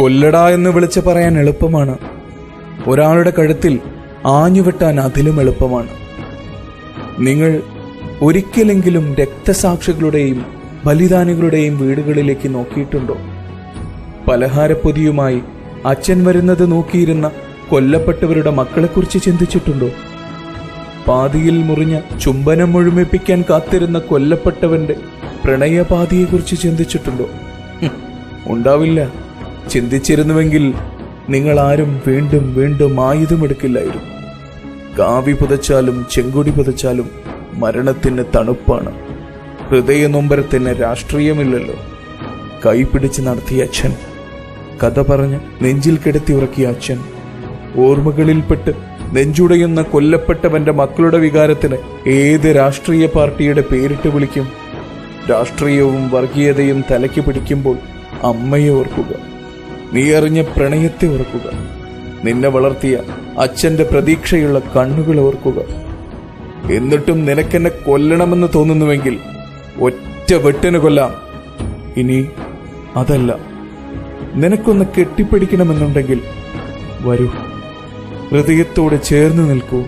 കൊല്ലടാ എന്ന് വിളിച്ച് പറയാൻ എളുപ്പമാണ്. ഒരാളുടെ കഴുത്തിൽ ആഞ്ഞുവെട്ടാൻ അതിലും എളുപ്പമാണ്. നിങ്ങൾ ഒരിക്കലെങ്കിലും രക്തസാക്ഷികളുടെയും ബലിദാനികളുടെയും വീടുകളിലേക്ക് നോക്കിയിട്ടുണ്ടോ? പലഹാരപ്പൊതിയുമായി അച്ഛൻ വരുന്നത് നോക്കിയിരുന്ന കൊല്ലപ്പെട്ടവരുടെ മക്കളെക്കുറിച്ച് ചിന്തിച്ചിട്ടുണ്ടോ? പാതിയിൽ മുറിഞ്ഞ ചുംബനം മുഴുമിപ്പിക്കാൻ കാത്തിരുന്ന കൊല്ലപ്പെട്ടവന്റെ പ്രണയപാതിയെക്കുറിച്ച് ചിന്തിച്ചിട്ടുണ്ടോ? ഉണ്ടാവില്ല. ചിന്തിച്ചിരുന്നുവെങ്കിൽ നിങ്ങൾ ആരും വീണ്ടും വീണ്ടും ആയുധമെടുക്കില്ലായിരുന്നു. കാവി പുതച്ചാലും ചെങ്കൊടി പുതച്ചാലും മരണത്തിന് തണുപ്പാണ്. ഹൃദയ നൊമ്പരത്തിന് രാഷ്ട്രീയമില്ലല്ലോ. കൈപിടിച്ച് നടത്തിയ അച്ഛൻ കഥ പറഞ്ഞ് നെഞ്ചിൽ കിടത്തി ഉറക്കിയ അച്ഛൻ ഓർമ്മകളിൽപ്പെട്ട് നെഞ്ചുടയുന്ന കൊല്ലപ്പെട്ടവന്റെ മക്കളുടെ വികാരത്തിന് ഏത് രാഷ്ട്രീയ പാർട്ടിയുടെ പേരിട്ട് വിളിക്കും? രാഷ്ട്രീയവും വർഗീയതയും തലയ്ക്ക് പിടിക്കുമ്പോൾ അമ്മയെ ഓർക്കുക. നീ അറിഞ്ഞ പ്രണയത്തെ ഓർക്കുക. നിന്നെ വളർത്തിയ അച്ഛന്റെ പ്രതീക്ഷയുള്ള കണ്ണുകൾ ഓർക്കുക. എന്നിട്ടും നിനക്കെന്നെ കൊല്ലണമെന്ന് തോന്നുന്നുവെങ്കിൽ ഒറ്റ വെട്ടിന് കൊല്ലാം. ഇനി അതല്ല. നിനക്കൊന്ന് കെട്ടിപ്പിടിക്കണമെന്നുണ്ടെങ്കിൽ വരൂ. ഹൃദയത്തോടെ ചേർന്ന് നിൽക്കൂ.